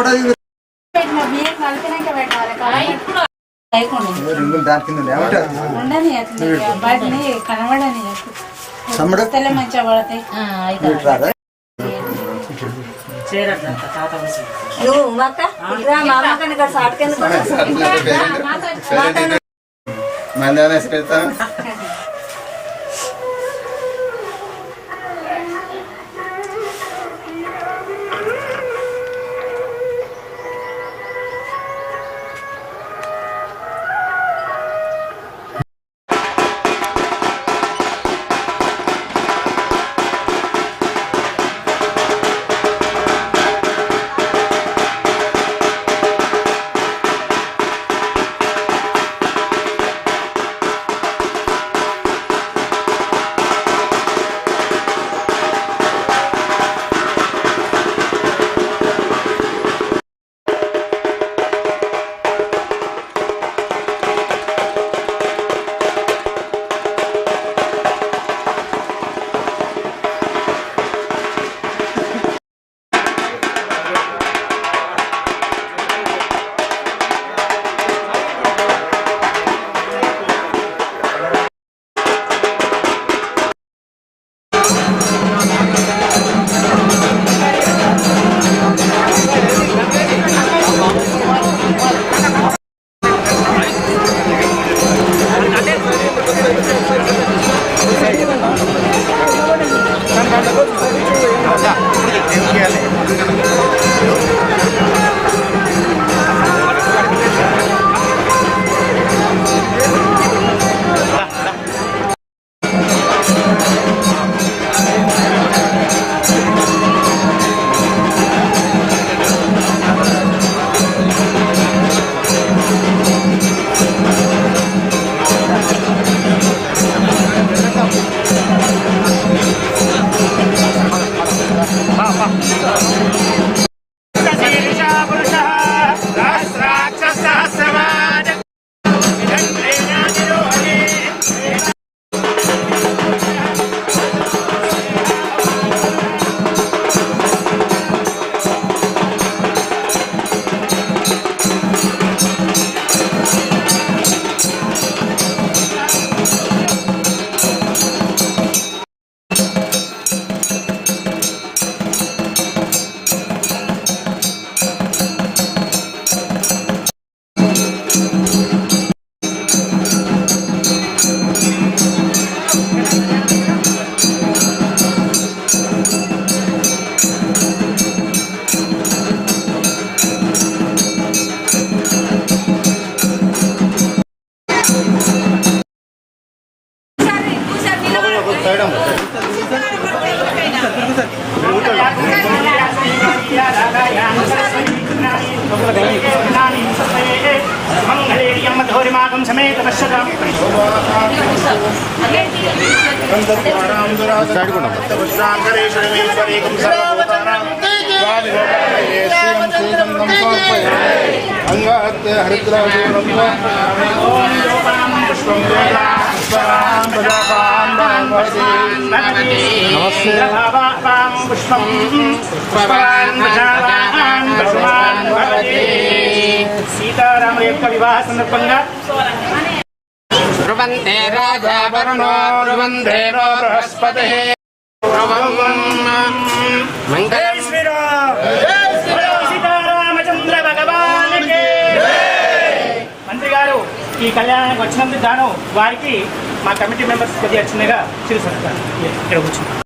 Photo రింగులు దాని కింద కనబడని మంచిగా పడతాయి. రారా? నువ్వు ఉమ్మక్క ఇట్రా మా నమస్తే పుష్పం సీతారాముల యొక్క వివాహ సందర్భంగా ధ్రువంతే రాజా వరుణో ధ్రువందేనో బృహస్పతి. మంగళం. శ్రీరామ్ సీతారామచంద్ర భగవానికి మంత్రి గారు ఈ కళ్యాణానికి వచ్చినందుకు గాను వారికి మా కమిటీ మెంబర్స్ కొద్దిగా చిన్నగా చిరుసత్తారు ఇక్కడ కూర్చున్నాం.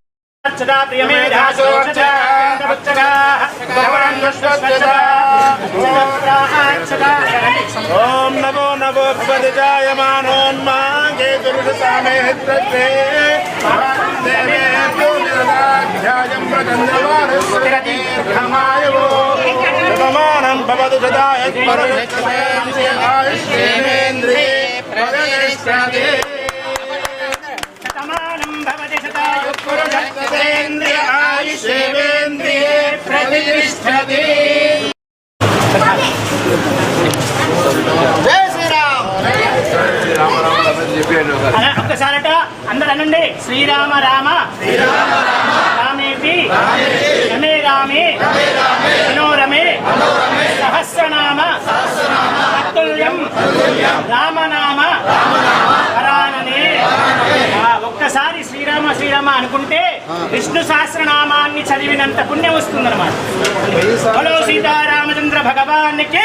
సదా ప్రియమేధాసోర్చా భక్తగా భగవాన్ విశ్వస్వచ్చా ఓం నమో నమో భగవతి జాయమానోన్మాంగే దుర్గసామేత్రే ధ్యాయం ప్రచంద్రమానస్యమాయవో ప్రమాణం శతాయు పురుషేంద్రియ ఆయుషేంద్రియే ఒక్కసారట అందరు అనండి. శ్రీరామ రామ. రామేపి. రమే రామే. మనోరమే. సహస్రనామ. రామనామ వరాననే ఆ, ఒక్కసారి శ్రీరామ అనుకుంటే విష్ణు సహస్రనామాన్ని చదివినంత పుణ్యం వస్తుందన్నమాట. హలో సీతారామచంద్ర భగవానికి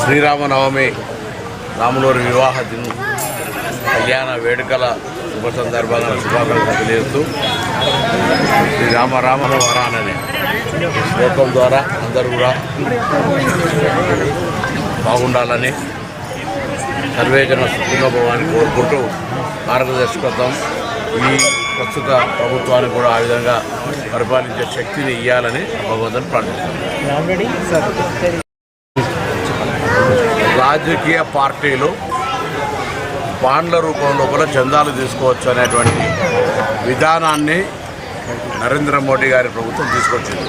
శ్రీరామనవమి రాములూరి వివాహ దిన కళ్యాణ వేడుకల శుభ సందర్భంగా శుభాకాంక్షలు తెలియజేస్తూ శ్రీరామ రామను వరానని శ్లోకం ద్వారా అందరూ కూడా బాగుండాలని సర్వేజన సుఖభవాన్ని కోరుకుంటూ మార్గదర్శకత్వం ఈ ప్రస్తుత ప్రభుత్వానికి కూడా ఆ విధంగా పరిపాలించే శక్తిని ఇవ్వాలని భగవంతుని ప్రార్థిస్తున్నాను రాజకీయ పార్టీలు బాండ్ల రూపంలో కూడా చందాలు తీసుకోవచ్చు అనేటువంటి విధానాన్ని నరేంద్ర మోడీ గారి ప్రభుత్వం తీసుకొచ్చింది.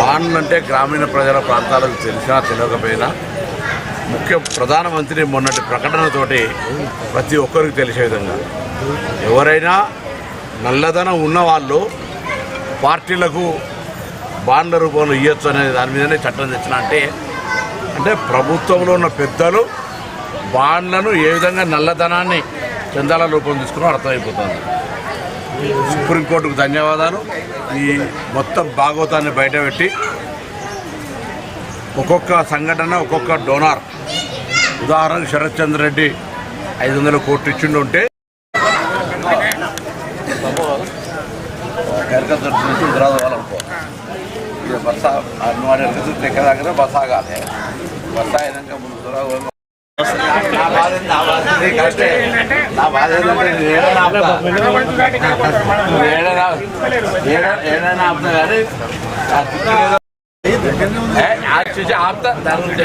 బాండ్లు అంటే గ్రామీణ ప్రజల ప్రాంతాలకు తెలిసినా తెలియకపోయినా ముఖ్య ప్రధానమంత్రి మొన్నటి ప్రకటనతోటి ప్రతి ఒక్కరికి తెలిసే విధంగా ఎవరైనా నల్లధనం ఉన్నవాళ్ళు పార్టీలకు బాండ్ల రూపంలో ఇవ్వచ్చు అనే దాని మీదనే చట్టం తెచ్చిన అంటే అంటే ప్రభుత్వంలో ఉన్న పెద్దలు బాండ్లను ఏ విధంగా నల్లధనాన్ని చందాల రూపం తీసుకున్నా అర్థమైపోతుంది. సుప్రీంకోర్టుకు ధన్యవాదాలు. ఈ మొత్తం భాగవతాన్ని బయటపెట్టి ఒక్కొక్క సంఘటన ఒక్కొక్క డోనార్. ఉదాహరణకు శరత్ చంద్ర రెడ్డి ఐదు వందల కోట్లు ఇచ్చిండు ఉంటే బస్ అన్నవాడి దగ్గర ఆగాలి. ఏడైనా ఆపుతా. కానీ చూసి ఆపుతా దాని గురించి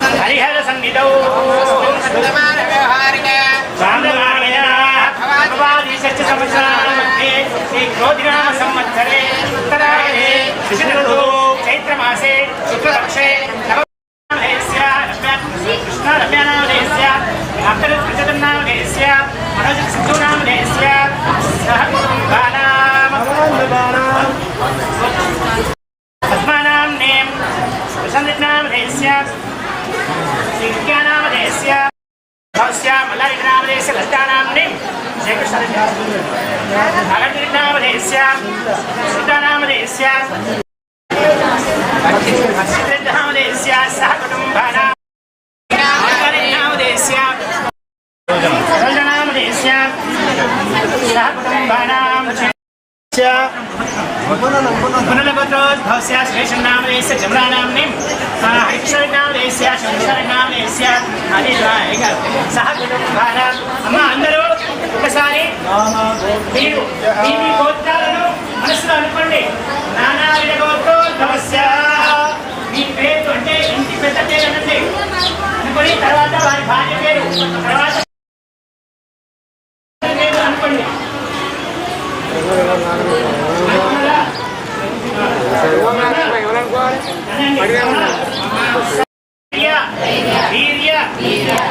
హరిహర సన్నిధౌ సంవత్సరాల సంవత్సరే ఉత్తరాయణే చైత్రమాసే శుక్లపక్షే నవమేస్య కృష్ణ రమ్యానామనేస్య అక్షరకృతనామనేస్య మనోజ సిద్ధూనామనేస్య సహ सिंख्यानामधेस्य भवस्यामल्लादिनामधेस्य ललितानाम्निं श्रीकृष्णनामधेस्य सीतानामधेस्य हर्षितनामधेस्य सह कुटुम्बानां नामधेस्य नामधेस्य सह कुटुम्बानां पुनर्गोत्रोद्भवस्य श्रेषन्नामधेयस्य जमरानाम्निं హరికృష్ణనామదేశ్య శంకరనామదేశ్య అది సహ కుటుంబానం అమ్మ అందరూ ఒకసారి మీరు మీ మీ గోత్రాలను మనసులో అనుకోండి నానా విధ గోత్రోద్భవస్య మీ పేరు అంటే ఇంటి పెద్ద పేరు అనండి అనుకొని తర్వాత వారి భార్య పేరు తర్వాత పేరు అనుకోండి వీర్య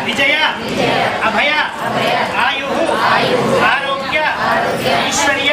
విజయ అభయ ఆయు ఆరోగ్య ఐశ్వర్య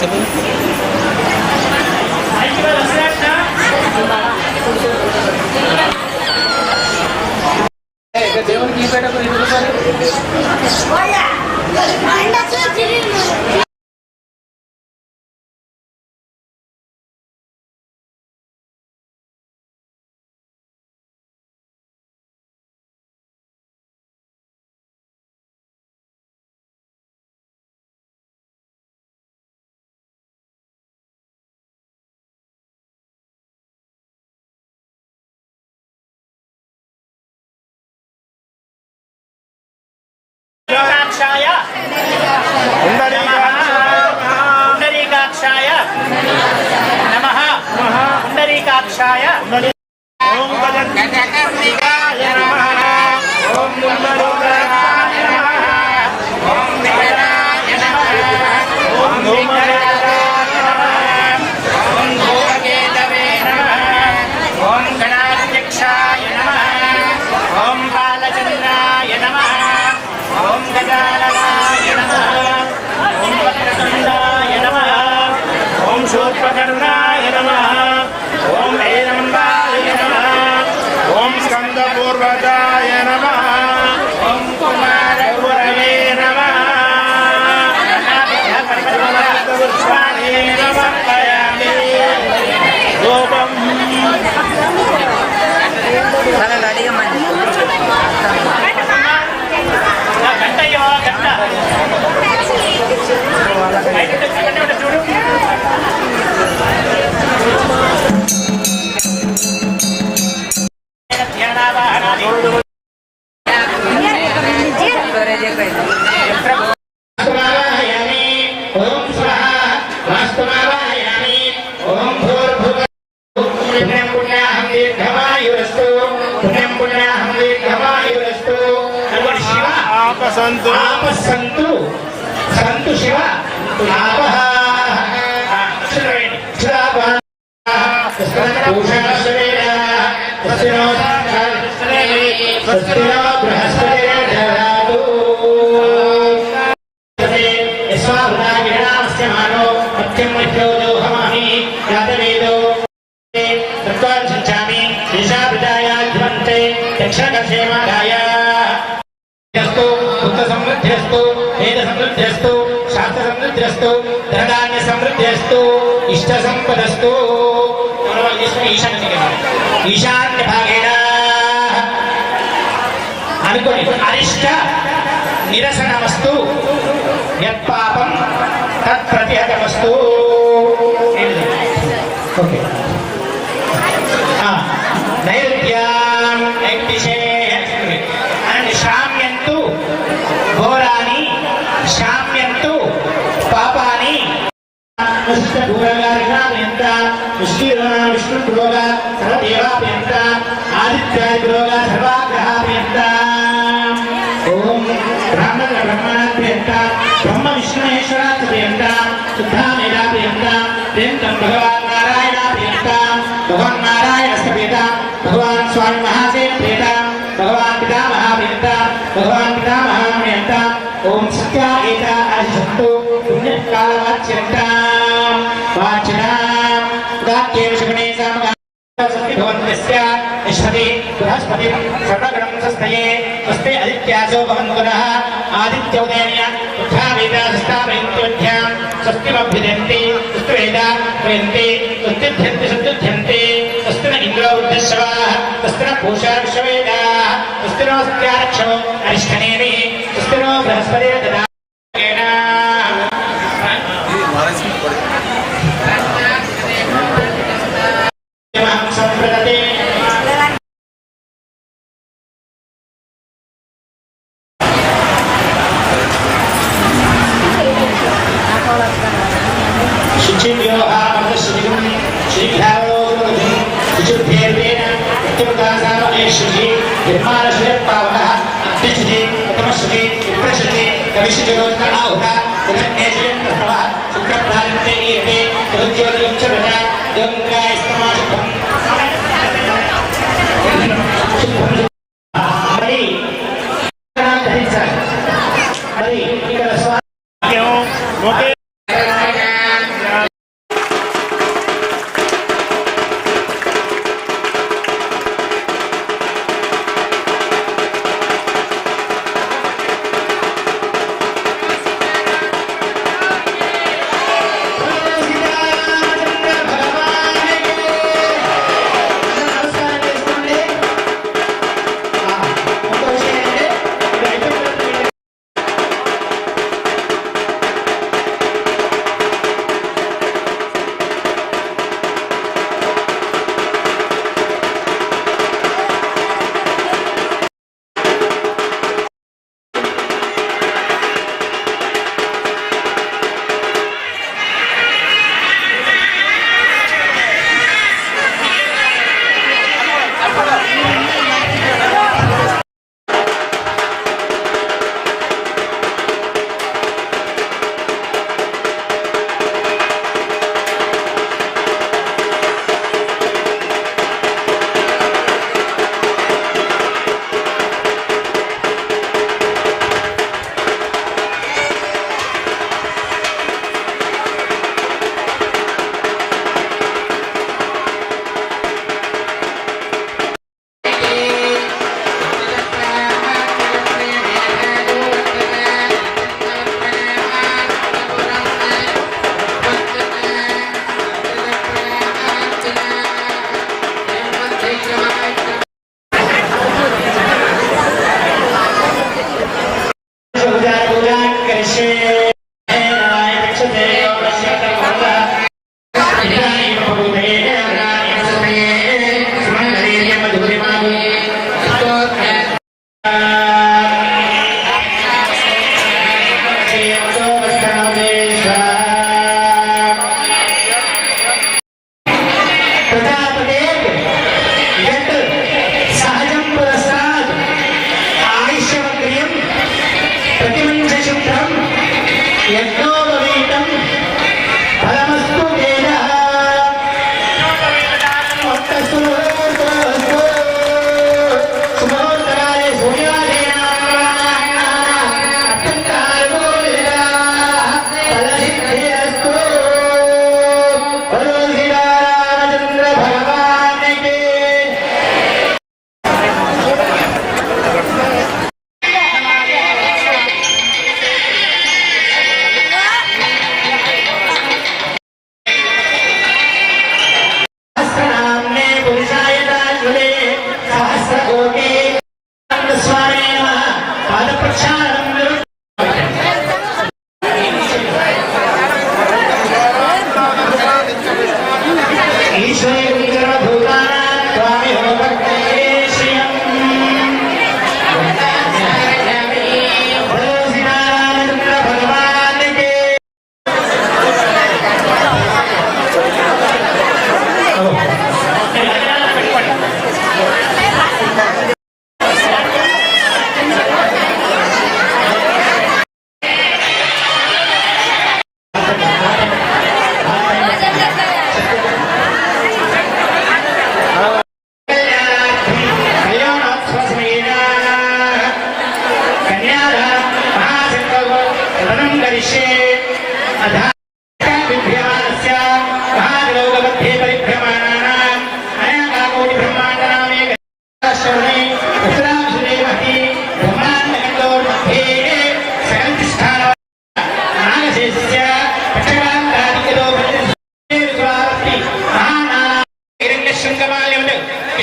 হিসেবে పుత్ర సమృద్ధ్యస్తు వేద సమృద్ధ్యస్తు శాస్త్ర సమృద్ధ్యస్తు ధనధాన్య సమృద్ధ్యస్తు ఇష్ట సంపదస్తూ. ఈశాన్య ఈశాన్య భాగేన అనుకుని అరిష్ట నిరసనమస్తు యత్పాపం తత్ప్రతిహతమస్తు ఓకే. भगवान नारायण समेता भगवान स्वामी महासेन प्रेता भगवान पिता महाप्रेता भगवान पिता महामेता ओम सत्या एता अरिहंतो पुण्यकालवाच्यता वाचना उदात्येव शुभने सामगा सत्यभवन्यस्य तिष्ठति बृहस्पतिं सर्वगणं संस्थये, स्वस्ते आदित्यासो भवन्मुनः आदित्यौदेन्य उत्थावेदास्थापयन्ति वेदा प्रेंति स्वस्तिवेदा प्रयन्ति स्वस्तिभ्यन्ति सत्युध्यन्ति रुद्रो If I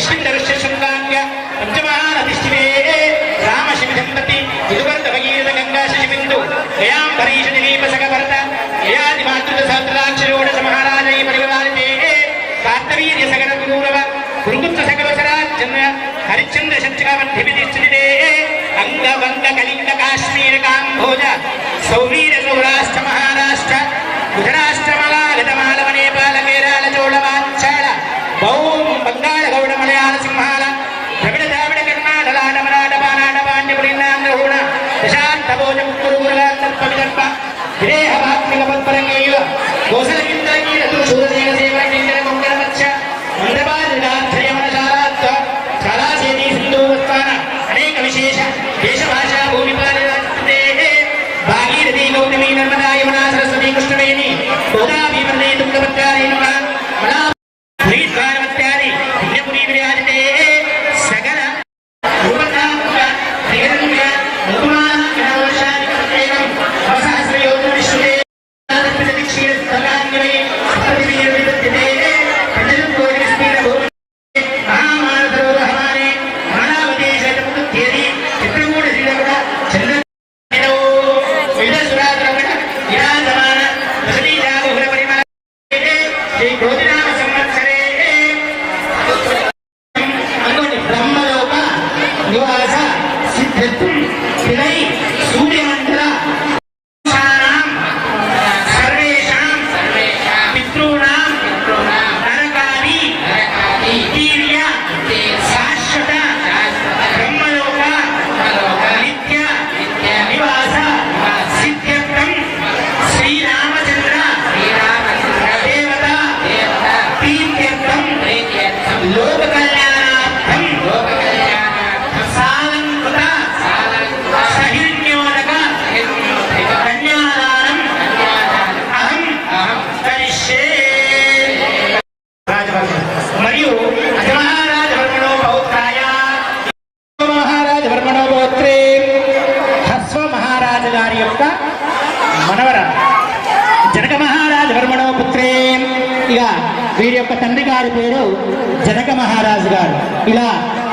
que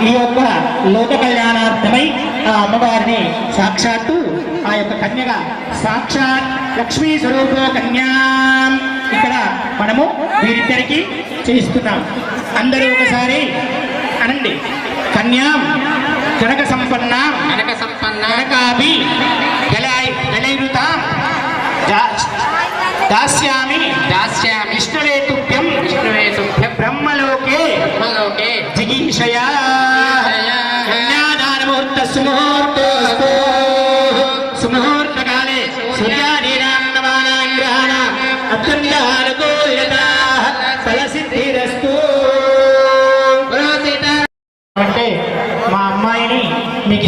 ఈ యొక్క లోక కళ్యాణార్థమై ఆ అమ్మవారిని సాక్షాత్తు ఆ యొక్క కన్యగా సాక్షాత్ లక్ష్మీ స్వరూపో కన్యా ఇక్కడ మనము వీరిద్దరికి చేయిస్తున్నాం. అందరూ ఒకసారి అనండి. కన్యాం జనక సంపన్న. కనక సంపన్న. కనకాభి గలై గలైరుతాం. దాస్యామి దాస్యామి. విష్ణువే తుభ్యం విష్ణువే తుభ్యం బ్రహ్మలోకే బ్రహ్మలోకే. జిగీషయా.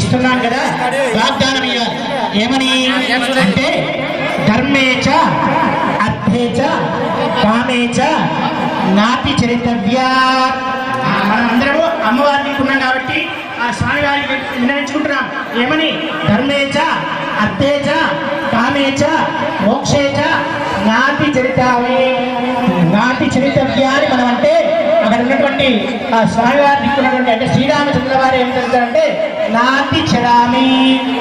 ఇస్తున్నాను కదా వాగ్దానం ఇవ్వాలి ఏమని? అంటే ధర్మేచ అర్థేచ కామేచ నాతి చరితవ్యా. మనం అందరము అమ్మవారిని ఉన్నాం కాబట్టి ఆ స్వామి వారికి నిర్ణయించుకుంటున్నాం. ఏమని? ధర్మేచ అర్థేచ కామేచ మోక్షేచ నాటి చరితావే. నాటి చరితవ్యా అని మనం అంటే అక్కడ ఉన్నటువంటి ఆ స్వామివారి దిక్కున్నటువంటి అంటే శ్రీరామచంద్ర వారు ఏం చెప్తారంటే నాటి చరామి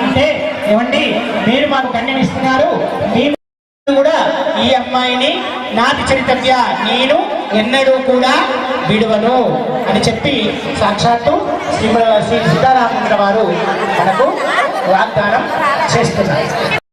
అంటే ఏమండి? మీరు మాకు కన్యం ఇస్తున్నారు మేము కూడా ఈ అమ్మాయిని నాది చరితవ్య నేను ఎన్నడూ కూడా విడువను అని చెప్పి సాక్షాత్తు శ్రీ శ్రీ సీతారామచంద్ర వారు మనకు వాగ్దానం చేస్తున్నారు.